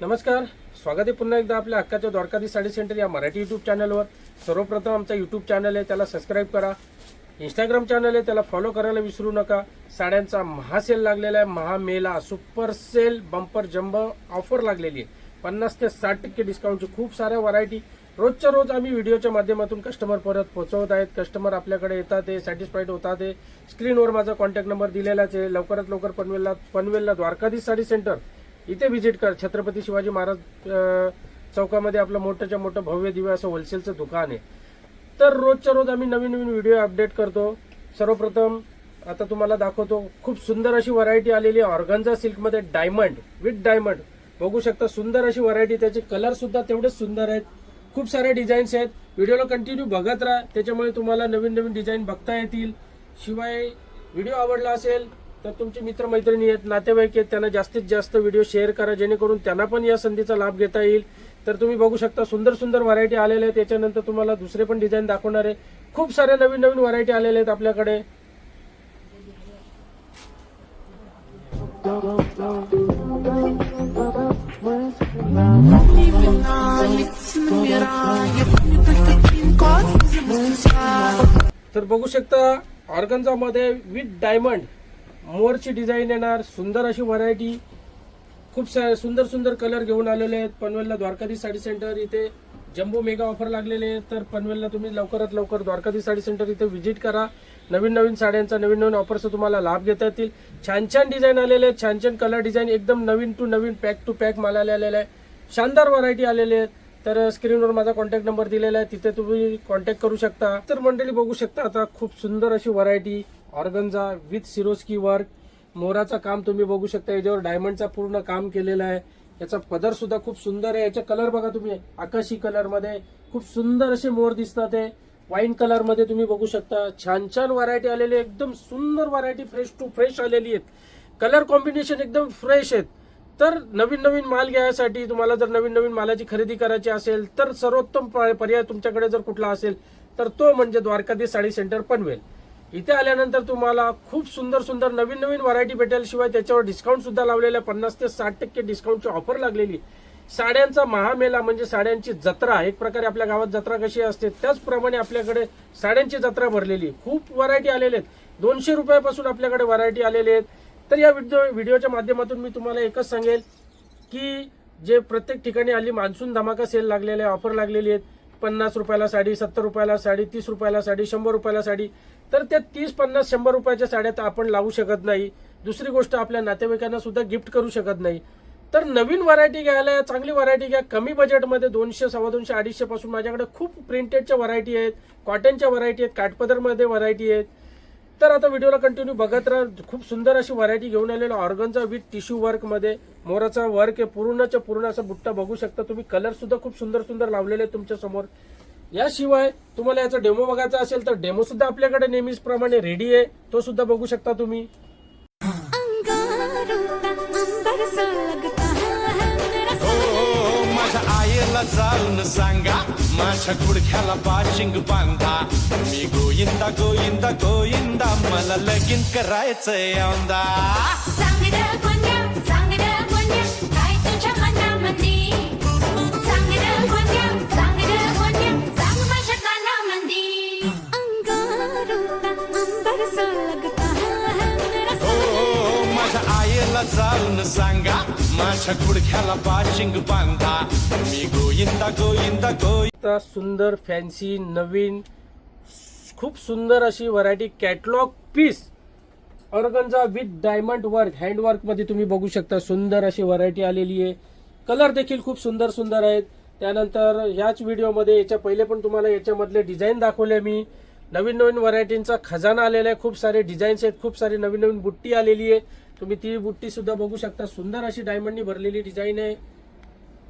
नमस्कार स्वागत आहे पुन्हा एकदा आपल्या हक्काच्या द्वारकाधी साडी सेंटर या मराठी यूट्यूब चॅनलवर सर्वप्रथम आमचा यूट्यूब चॅनल आहे त्याला सबस्क्राईब करा. इंस्टाग्राम चॅनल आहे त्याला फॉलो करायला विसरू नका. साड्यांचा महासेल लागलेला आहे महामेला super sale bumper jumbo offer लागलेली आहे. पन्नास ते साठ टक्के डिस्काउंटची खूप साऱ्या व्हरायटी रोजच्या रोज आम्ही व्हिडिओच्या माध्यमातून कस्टमर परत पोहोचवत आहेत. कस्टमर आपल्याकडे येतात ते सॅटिस्फाईड होतात ते स्क्रीनवर माझा कॉन्टॅक्ट नंबर दिलेलाच आहे. लवकरात लवकर पनवेलला पनवेलला द्वारकाधीश साडी सेंटर. इथे व्हिजिट कर. छत्रपती शिवाजी महाराज चौकामध्ये आपलं मोठंच्या मोठं भव्य दिव्य असं होलसेलचं दुकान आहे. तर रोजच्या रोज आम्ही नवीन नवीन व्हिडिओ अपडेट करतो. सर्वप्रथम आता तुम्हाला दाखवतो खूप सुंदर अशी व्हरायटी आलेली आहे. ऑर्गन्झा सिल्कमध्ये डायमंड विथ डायमंड बघू शकता सुंदर अशी व्हरायटी त्याचे कलर सुद्धा तेवढेच सुंदर आहेत. खूप सारे डिझाईन्स आहेत. व्हिडिओला कंटिन्यू बघत राहा. त्याच्यामुळे तुम्हाला नवीन नवीन डिझाईन बघता येतील. शिवाय व्हिडिओ आवडला असेल तर तुमचे मित्रमैत्रिणी आहेत नातेवाईक आहेत त्यांना जास्तीत जास्त व्हिडिओ शेअर करा जेणेकरून त्यांना पण या संधीचा लाभ घेता येईल. तर तुम्ही बघू शकता सुंदर सुंदर व्हरायटी आलेल्या आहेत. त्याच्यानंतर तुम्हाला दुसरे पण डिझाईन दाखवणार आहे. खूप साऱ्या नवीन नवीन व्हरायटी आलेल्या आहेत आपल्याकडे. तर बघू शकता ऑर्गन्झामध्ये विथ डायमंड मोरची डिझाईन येणार सुंदर अशी व्हरायटी खूप सा सुंदर सुंदर कलर घेऊन आलेले आहेत. पनवेलला द्वारकाधीश साडी सेंटर इथे जम्बो मेगा ऑफर लागलेले आहेत. तर पनवेलला तुम्ही लवकरात लवकर द्वारकाधीश साडी सेंटर इथे व्हिजिट करा. नवीन नवीन साड्यांचा नवीन नवीन ऑफरचा तुम्हाला लाभ घेता येतील. छान छान डिझाईन आलेले आहेत. छान छान कलर डिझाईन एकदम नवीन टू नवीन पॅक टू पॅक माल आलेला आहे. शानदार व्हरायटी आलेले आहेत. तर स्क्रीनवर माझा कॉन्टॅक्ट नंबर दिलेला आहे. तिथे तुम्ही कॉन्टॅक्ट करू शकता. तर मंडळी बघू शकता आता खूप सुंदर अशी variety organza with Swarovski work. मोराचं काम तुम्ही बघू शकता याच्यावर डायमंडचा पूर्ण काम केलेलं आहे. याचा पदर सुद्धा खूप सुंदर आहे. याचा कलर बघा तुम्ही आकाशी कलरमध्ये खूप सुंदर असे मोर दिसतात हे. वाईन कलरमध्ये तुम्ही बघू शकता. छान छान व्हरायटी आलेली एकदम सुंदर व्हरायटी फ्रेश टू फ्रेश आलेली आहेत. कलर कॉम्बिनेशन एकदम फ्रेश आहेत. तर नवीन नवीन माल घ्यायसाठी तुम्हाला जर नवीन नवीन मालाची खरेदी करायची असेल तर सर्वोत्तम प- पर्याय तुमच्याकडे जर कुठला असेल तर तो म्हणजे द्वारकाधीश साडी सेंटर पनवेल. इथे आल्यानंतर तुम्हाला खूप सुंदर सुंदर नवीन नवीन व्हरायटी भेटेल. शिवाय त्याच्यावर डिस्काउंट सुद्धा लावलेला आहे. पन्नास ते साठ टक्के डिस्काउंटची ऑफर लागलेली साड्यांचा महामेला म्हणजे साड्यांची जत्रा. एक प्रकारे आपल्या गावात जत्रा कशी असते त्याचप्रमाणे आपल्याकडे साड्यांची जत्रा भरलेली खूप व्हरायटी आलेले आहेत. दोनशे रुपयापासून आपल्याकडे व्हरायटी आलेले आहेत. तर या व्हिडिओ व्हिडिओच्या माध्यमातून मी तुम्हाला एकच सांगेल की जे प्रत्येक ठिकाणी हल्ली मान्सून धमाका सेल लागलेले ऑफर लागलेली आहेत. पन्नास रुपयाला साडी सत्तर रुपयाला साडी तीस रुपयाला साडी शंभर रुपयाला साडी. तर त्या तीस पन्नास शंभर रुपयाच्या साड्या तर आपण लावू शकत नाही. दुसरी गोष्ट आपल्या नातेवाईकांना सुद्धा गिफ्ट करू शकत नाही. तर नवीन व्हरायटी घ्यायला चांगली व्हरायटी घ्या. कमी बजेटमध्ये दोनशे सव्वा दोनशे अडीचशे पासून माझ्याकडे खूप प्रिंटेडच्या व्हरायटी आहेत कॉटनच्या व्हरायटी आहेत काठपदरमध्ये व्हरायटी आहेत. तर आता व्हिडिओला कंटिन्यू बघत राहा. खूप सुंदर अशी व्हरायटी घेऊन आलेलं ऑर्गनचा विथ टिश्यू वर्कमध्ये मोराचा वर्क आहे. पूर्णच्या पूर्ण असा बुट्टा बघू शकता तुम्ही. कलर सुद्धा खूप सुंदर सुंदर लावलेले आहेत तुमच्यासमोर. याशिवाय तुम्हाला याचा डेमो बघायचा असेल तर डेमो सुद्धा आपल्याकडे नेहमीच प्रमाणे रेडी आहे. तो सुद्धा बघू शकता तुम्ही. सांगा. माझ्या गुडघ्याला बाशिंग बांधा. मी गोविंदा गोविंदा गोविंदा मला लगीन करायचंय औंदा मला चालून सांगा माझ्या गुडघ्याला पाशिंग बांधा. मी गोविंदा गोविंदा गोविंदा सुंदर फॅन्सी नवीन खूप सुंदर अशी व्हरायटी कॅटलॉग पीस ऑर्गनचा विथ डायमंड वर्क हँडवर्कमध्ये तुम्ही बघू शकता. सुंदर अशी व्हरायटी आलेली आहे. कलर देखील खूप सुंदर सुंदर आहेत. त्यानंतर ह्याच व्हिडिओमध्ये याच्या पहिले पण तुम्हाला याच्यामधले डिझाईन दाखवले मी. नवीन नवीन व्हरायटींचा खजाना आलेला आहे. खूप सारे डिझाईन्स आहेत. खूप सारी नवीन नवीन बुट्टी आलेली आहे. तुम्ही ती बुट्टी सुद्धा बघू शकता. सुंदर अशी डायमंडनी भरलेली डिझाईन आहे.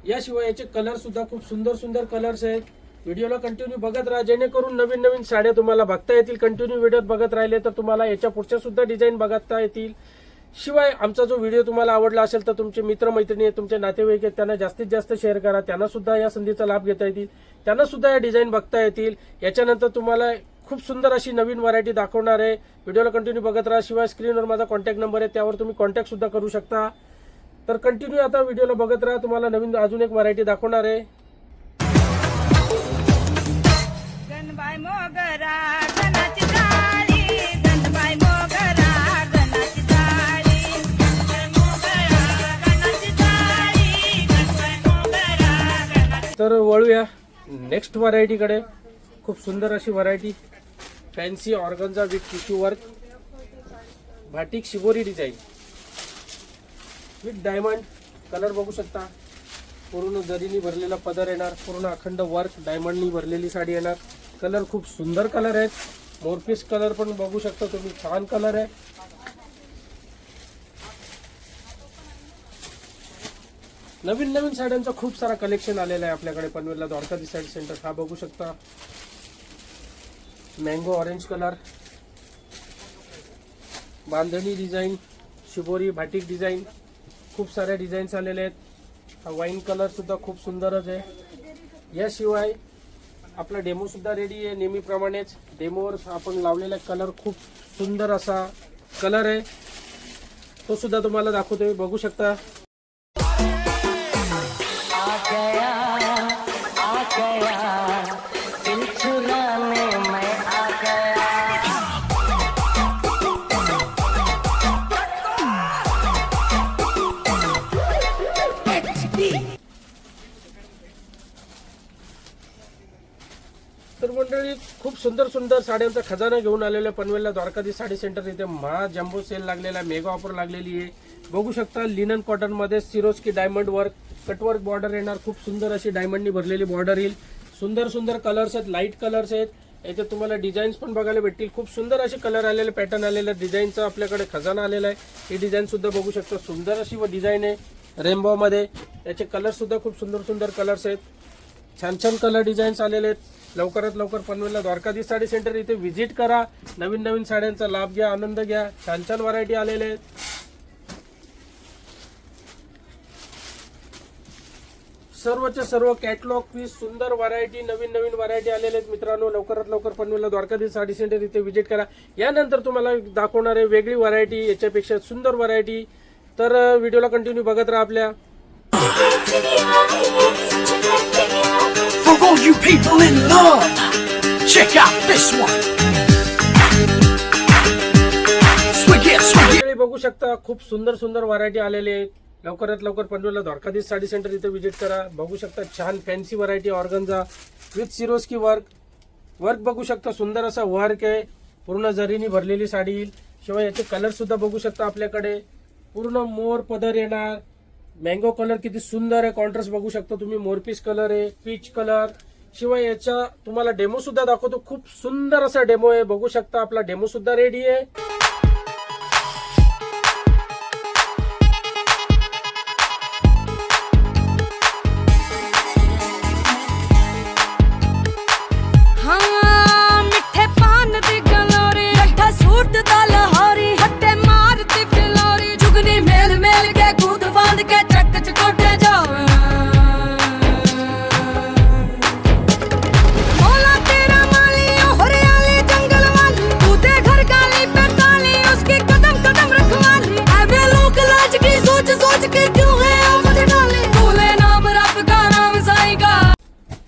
याशिवाय याचे कलर सुद्धा खूप सुंदर सुंदर कलर्स आहेत. व्हिडिओला कंटिन्यू बघत राहा. जेणेकरून नवीन नवीन साड्या तुम्हाला बघता येतील. कंटिन्यू व्हिडिओत बघत राहिले तर तुम्हाला याच्या पुढच्या सुद्धा डिझाईन बघता येतील. शिवाय आमचा जो व्हिडिओ तुम्हाला आवडला असेल तर तुमचे मित्रमैत्रिणी आहेत तुमचे नातेवाईक आहेत त्यांना जास्तीत जास्त शेअर करा. त्यांना सुद्धा या संधीचा लाभ घेता येतील. त्यांना सुद्धा या डिझाईन बघता येतील. याच्यानंतर तुम्हाला खूप सुंदर अशी नवीन व्हरायटी दाखवणार आहे. व्हिडिओला कंटिन्यू बघत राहा. शिवाय स्क्रीनवर माझा कॉन्टॅक्ट नंबर आहे. त्यावर तुम्ही कॉन्टॅक्ट सुद्धा करू शकता. तर कंटिन्यू आता व्हिडिओला बघत राहा. तुम्हाला नवीन अजून एक व्हरायटी दाखवणार आहे. तर वळूया नेक्स्ट व्हरायटीकडे खूप सुंदर अशी variety fancy organza with tissue work batik shibori design. With diamond colour बघू शकता. पूर्ण जरीनी भरलेला पदर येणार पूर्ण अखंड वर्क डायमंडनी भरलेली साडी येणार. कलर खूप सुंदर कलर आहेत. मोरपीस कलर पण बघू शकता तुम्ही छान कलर आहे. नवीन नवीन साड्यांचं खूप सारा कलेक्शन आलेलं आहे आपल्याकडे. पनवेलला द्वारकाधी साडी सेंटर हा बघू शकता. Mango orange colour bandhani design shibori batik design खूप साऱ्या डिझाईन्स आलेले आहेत. हा वाईन कलरसुद्धा खूप सुंदरच आहे. याशिवाय आपला डेमोसुद्धा रेडी आहे नेहमीप्रमाणेच. डेमोवर आपण लावलेला कलर खूप सुंदर असा कलर आहे. तो सुद्धा तुम्हाला दाखवतोय बघू शकता. आ गया आ गया खूप सुंदर सुंदर साड्यांचा खजाना घेऊन आलेला पनवेलला द्वारकाधी साडी सेंटर इथे महा जम्बो सेल लागलेला आहे मेगा ऑफर लागलेली आहे. बघू शकता लिनन कॉटनमध्ये Swarovski diamond work cutwork border येणार. खूप सुंदर अशी डायमंडनी भरलेली बॉर्डर येईल. सुंदर सुंदर कलर्स आहेत लाइट कलर्स आहेत. याच्यात तुम्हाला डिझाईन्स पण बघायला भेटतील. खूप सुंदर असे कलर आलेले पॅटर्न आलेले डिझाईनचा आपल्याकडे खजाना आलेला आहे. ही डिझाईन सुद्धा बघू शकता. सुंदर अशी व डिझाईन आहे रेनबोमध्ये याचे कलर सुद्धा खूप सुंदर सुंदर कलर्स आहेत. छान छान कलर डिझाईन्स आलेले आहेत. लवकरात लवकर पनवेलला द्वारकाधीश साडी सेंटर इथे व्हिजिट करा. नवीन नवीन साड्यांचा लाभ घ्या आनंद घ्या. छान छान व्हरायटी आलेले आहेत. सर्वच्या सर्व कॅटलॉग पीस सुंदर व्हरायटी नवीन नवीन व्हरायटी आलेले आहेत. मित्रांनो लवकरात लवकर पनवेलला द्वारकाधीश साडी सेंटर इथे व्हिजिट करा. यानंतर तुम्हाला दाखवणार आहे वेगळी व्हरायटी याच्यापेक्षा सुंदर व्हरायटी तर व्हिडिओला कंटिन्यू बघत राहा आपल्या. All you people in love, check out this one. Swig it, swig it. मंडळी बघू शकता खूप सुंदर सुंदर व्हरायटी आलेली आहेत लवकरात लवकर पनवेलला द्वारकाधीश साडी सेंटर इथे व्हिजिट करा. बघू शकता छान fancy variety organza with Swarovski work work बघू शकता सुंदर असा वर्क आहे. पूर्ण जरीनी भरलेली साडी येईल. शिवाय याचे कलर सुद्धा बघू शकता आपल्याकडे. पूर्ण मोर पदर येणार. मँगो कलर किती सुंदर आहे कॉन्ट्रास्ट बघू शकता तुम्ही. मोरपीस कलर आहे पीच कलर शिवाय याचा तुम्हाला डेमो सुद्धा दाखवतो. खूप सुंदर असा डेमो आहे. बघू शकता आपला डेमो सुद्धा रेडी आहे.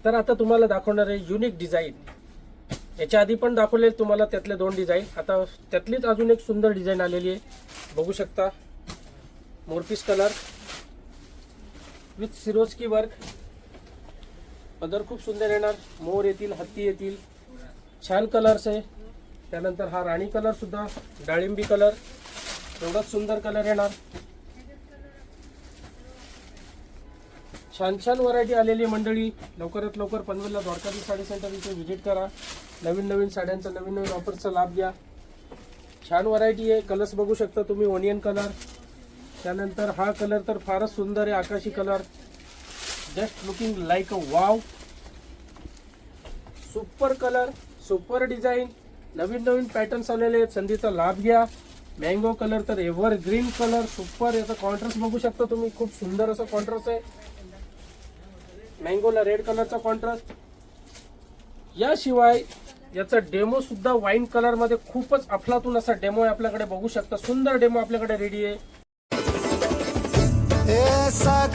तर आता तुम्हाला दाखवणार आहे युनिक डिझाईन याच्या आधी पण दाखवले तुम्हाला त्यातले दोन डिझाईन आता त्यातलीच अजून एक सुंदर डिझाईन आलेली आहे. बघू शकता. मोरपीस कलर. विथ सिरोस्की वर्क पदर खूप सुंदर येणार. मोर येतील हत्ती येतील. छान कलर्स आहे. त्यानंतर हा राणी कलरसुद्धा डाळिंबी कलर एवढाच सुंदर कलर येणार. छान छान व्हरायटी आलेली मंडळी. लवकरात लवकर पनवेलला द्वारकाधी साडी सेंटर इथे व्हिजिट करा. नवीन नवीन साड्यांचा नवीन नवीन ऑफरचा लाभ घ्या. छान व्हरायटी आहे. कलर्स बघू शकता तुम्ही ओनियन कलर त्यानंतर हा कलर तर फारच सुंदर आहे आकाशी colour just looking like a wow super colour super design नवीन नवीन पॅटर्न्स आलेले आहेत. संधीचा लाभ घ्या. मँगो कलर तर एव्हर ग्रीन कलर सुपर याचा कॉन्ट्रास्ट बघू शकता तुम्ही. खूप सुंदर असा कॉन्ट्रास्ट आहे. मँगोला रेड कलरचा कॉन्ट्रास्ट याशिवाय याचा डेमो सुद्धा वाईन कलरमध्ये खूपच अफलातून असा डेमो आहे आपल्याकडे. बघू शकता सुंदर डेमो आपल्याकडे रेडी आहे. ऐसा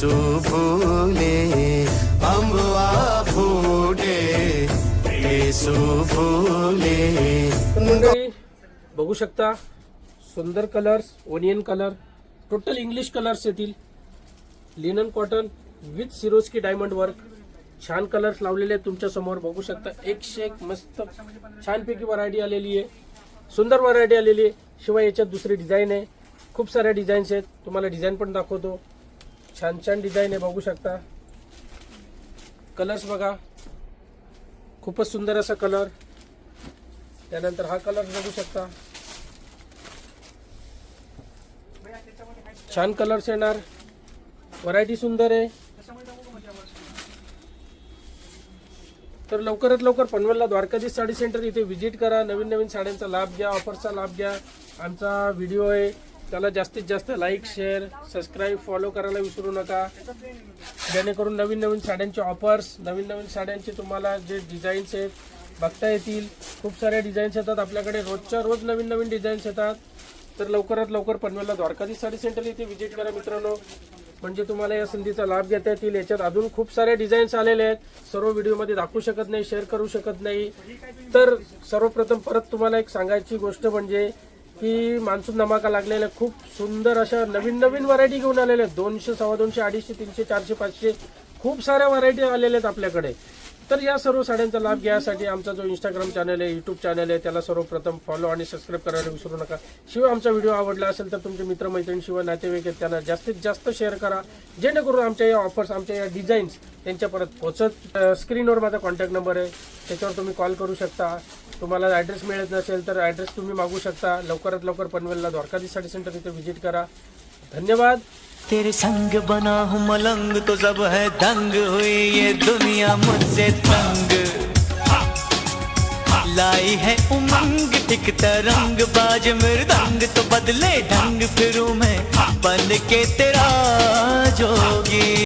आसू फुले अम्बुआ फुटे येसू फुले। मंडळी बघू शकता सुंदर colours onion colour total English colours येतील. Linen cotton with Swarovski diamond work छान कलर्स लावलेले आहेत तुमच्यासमोर. बघू शकता एकशे एक मस्त छानपैकी व्हरायटी आलेली आहे. सुंदर व्हरायटी आलेली आहे. शिवाय याच्यात दुसरी डिझाईन आहे. खूप साऱ्या डिझाईन्स आहेत. तुम्हाला डिझाईन पण दाखवतो. छान छान डिझाईन आहे बघू शकता. कलर्स बघा. खूपच सुंदर असा कलर त्यानंतर हा कलर बघू शकता. छान कलर्स येणार. व्हरायटी सुंदर आहे. तर लवकरात लवकर पनवेलला द्वारकाधीश साडी सेंटर इथे व्हिजिट करा. नवीन नवीन साड्यांचा लाभ घ्या ऑफरचा लाभ घ्या. आमचा व्हिडिओ आहे. त्याला जास्तीत जास्त लाईक शेअर सबस्क्राईब फॉलो करायला विसरू नका. जेणेकरून नवीन नवीन साड्यांचे ऑफर्स नवीन नवीन साड्यांचे तुम्हाला जे डिझाईन्स आहेत बघता येतील. खूप साऱ्या डिझाईन्स येतात आपल्याकडे. रोजच्या रोज नवीन नवीन डिझाईन्स येतात. तर लवकरात लवकर पनवेलला द्वारकाधीश साडी सेंटर इथे व्हिजिट करा मित्रांनो. म्हणजे तुम्हाला या संधीचा लाभ घेता येतील. याच्यात अजून खूप सारे डिझाईन्स आलेले आहेत. सर्व व्हिडिओमध्ये दाखवू शकत नाही शेअर करू शकत नाही. तर सर्वप्रथम परत तुम्हाला एक सांगायची गोष्ट म्हणजे की मान्सून धमाका लागलेल्या खूप सुंदर अशा नवीन नवीन व्हरायटी घेऊन आलेल्या आहेत. दोनशे सव्वा दोनशे अडीचशे तीनशे चारशे पाचशे खूप साऱ्या व्हरायटी आलेल्या आहेत आपल्याकडे. तर या सर्व साड्यांचा लाभ घ्यायसाठी आमचा जो इंस्टाग्राम चॅनल आहे युट्यूब चॅनल आहे त्याला सर्वप्रथम फॉलो आणि सबस्क्राईब करायला विसरू नका. शिवाय आमचा व्हिडिओ आवडला असेल तर तुमचे मित्रमैत्रिणी शिवाय नातेवाईक आहेत त्यांना जास्तीत जास्त शेअर करा. जेणेकरून आमच्या या ऑफर्स आमच्या या डिझाईन्स त्यांच्यापर्यंत पोहोचत स्क्रीनवर माझा कॉन्टॅक्ट नंबर आहे. त्याच्यावर तुम्ही कॉल करू शकता. तुम्हाला ॲड्रेस मिळत नसेल तर ॲड्रेस तुम्ही मागू शकता. लवकरात लवकर पनवेलला द्वारकाधीश साडी सेंटर इथे व्हिजिट करा. धन्यवाद. तेरे संग बना हूँ मलंग तो सब है दंग हुई ये दुनिया मुझसे तंग। लाई है उमंग एक तरंग बाज मृदंग तो बदले ढंग फिरू मैं बन के तेरा जोगी।